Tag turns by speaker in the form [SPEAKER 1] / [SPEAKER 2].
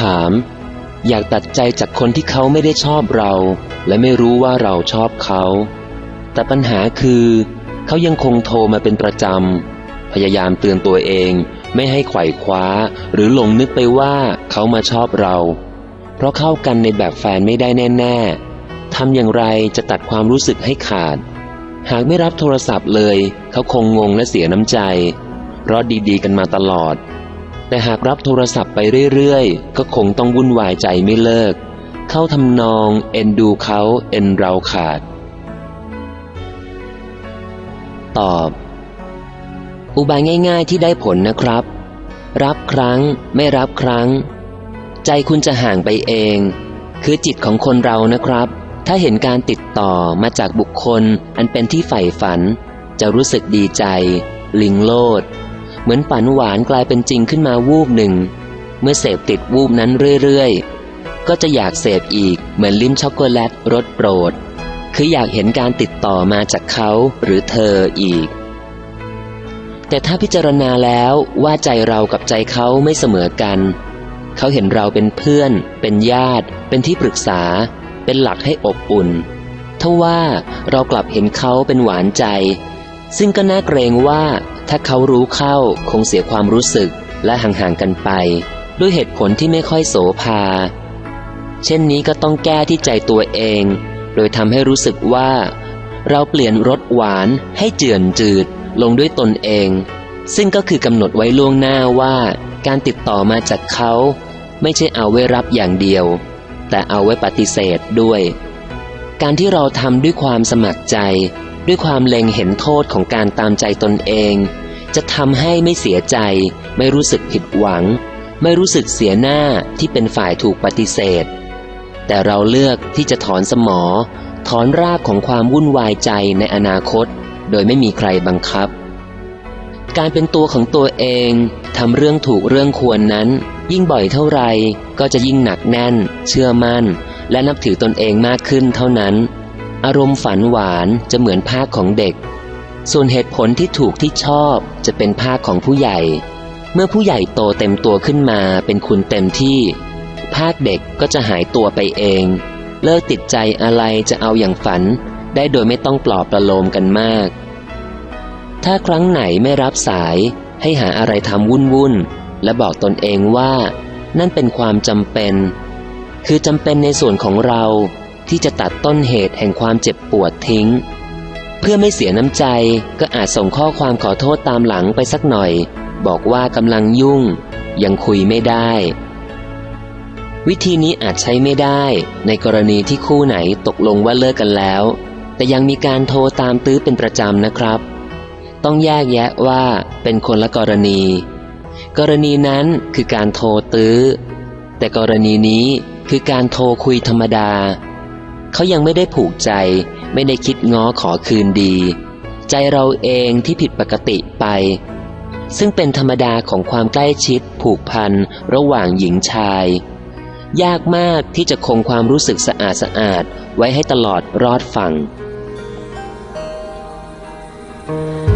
[SPEAKER 1] ถาม อยากตัดใจจากคนที่เขาไม่ได้ชอบเรา และไม่รู้ว่าเราชอบเขา แต่ปัญหาคือ เขายังคงโทรมาเป็นประจำ พยายามเตือนตัวเองไม่ให้ไขว่คว้าหรือหลงนึกไปว่าเขามาชอบเรา เพราะเข้ากันในแบบแฟนไม่ได้แน่ๆทำอย่างไรจะตัดความรู้สึกให้ขาด หากไม่รับโทรศัพท์เลย เขาคงงงและเสียน้ำใจ เพราะดีๆกันมาตลอด แต่หากรับโทรศัพท์ไปเรื่อยๆ ก็คงต้องวุ่นวายใจไม่เลิก เข้าทำนองเอ็นดูเขาเอ็นเราขาด ตอบ อุบายง่ายๆที่ได้ผลนะครับ รับครั้งไม่รับครั้ง ใจคุณจะห่างไปเอง คือจิตของคนเรานะครับ ถ้าเห็นการติดต่อมาจากบุคคลอันเป็นที่ใฝ่ฝัน จะรู้สึกดีใจ ลิงโลด เหมือนฝันหวานกลายเป็นจริงขึ้นมาวูบหนึ่ง เมื่อเสพติดวูบนั้นเรื่อยๆ ก็จะอยากเสพอีกเหมือนลิ้มช็อกโกแลตรสโปรด คืออยากเห็นการติดต่อมาจากเขาหรือเธออีก แต่ถ้าพิจารณาแล้วว่าใจเรากับใจเขาไม่เสมอกัน เขาเห็นเราเป็นเพื่อน เป็นญาติ เป็นที่ปรึกษา เป็นหลักให้อบอุ่นทว่าเรากลับเห็นเขาเป็นหวานใจ ซึ่งก็น่าเกรงว่า ถ้าเขารู้เข้าคงเสียความรู้สึกและห่างๆกันไป ด้วยเหตุผลที่ไม่ค่อยโสภา เช่นนี้ก็ต้องแก้ที่ใจตัวเอง โดยทำให้รู้สึกว่า เราเปลี่ยนรสหวานให้เจือนจืดลงด้วยตนเอง ซึ่งก็คือกำหนดไว้ล่วงหน้าว่า การติดต่อมาจากเขา ไม่ใช่เอาไว้รับอย่างเดียว แต่เอาไว้ปฏิเสธด้วย การที่เราทำด้วยความสมัครใจ ด้วยความเล็งเห็นโทษของการตามใจตนเอง จะทำให้ไม่เสียใจ ไม่รู้สึกผิดหวัง ไม่รู้สึกเสียหน้าที่เป็นฝ่ายถูกปฏิเสธ แต่เราเลือกที่จะถอนสมอ ถอนรากของความวุ่นวายใจในอนาคต โดยไม่มีใครบังคับ การเป็นตัวของตัวเองทำเรื่องถูกเรื่องควรนั้น ยิ่งบ่อยเท่าไรก็จะยิ่งหนักแน่น เชื่อมั่น และนับถือตนเองมากขึ้นเท่านั้น อารมณ์ฝันหวานจะเหมือนภาคของเด็ก ส่วนเหตุผลที่ถูกที่ชอบจะเป็นภาคของผู้ใหญ่ เมื่อผู้ใหญ่โตเต็มตัวขึ้นมาเป็นคุณเต็มที่ ภาคเด็กก็จะหายตัวไปเอง เลิกติดใจอะไรจะเอาอย่างฝัน ได้โดยไม่ต้องปลอบประโลมกันมาก ถ้าครั้งไหนไม่รับสายให้หาอะไรทำวุ่นวุ่นๆและบอกตนเองว่านั่นเป็นความจำเป็น คือจำเป็นในส่วนของเราที่จะตัดต้นเหตุแห่งความเจ็บปวดทิ้ง เพื่อไม่เสียน้ำใจก็อาจส่งข้อความขอโทษตามหลังไปสักหน่อย บอกว่ากำลังยุ่ง ยังคุยไม่ได้ วิธีนี้อาจใช้ไม่ได้ในกรณีที่คู่ไหนตกลงว่าเลิกกันแล้ว แต่ยังมีการโทรตามตื้อเป็นประจำนะครับ ต้องแยกแยะว่าเป็นคนละกรณี กรณีนั้นคือการโทรตื้อ แต่กรณีนี้คือการโทรคุยธรรมดา เขายังไม่ได้ผูกใจ ไม่ได้คิดง้อขอคืนดี ใจเราเองที่ผิดปกติไป ซึ่งเป็นธรรมดาของความใกล้ชิด ผูกพันระหว่างหญิงชาย ยากมากที่จะคงความรู้สึกสะอาดสะอาดไว้ให้ตลอดรอดฝั่ง
[SPEAKER 2] คว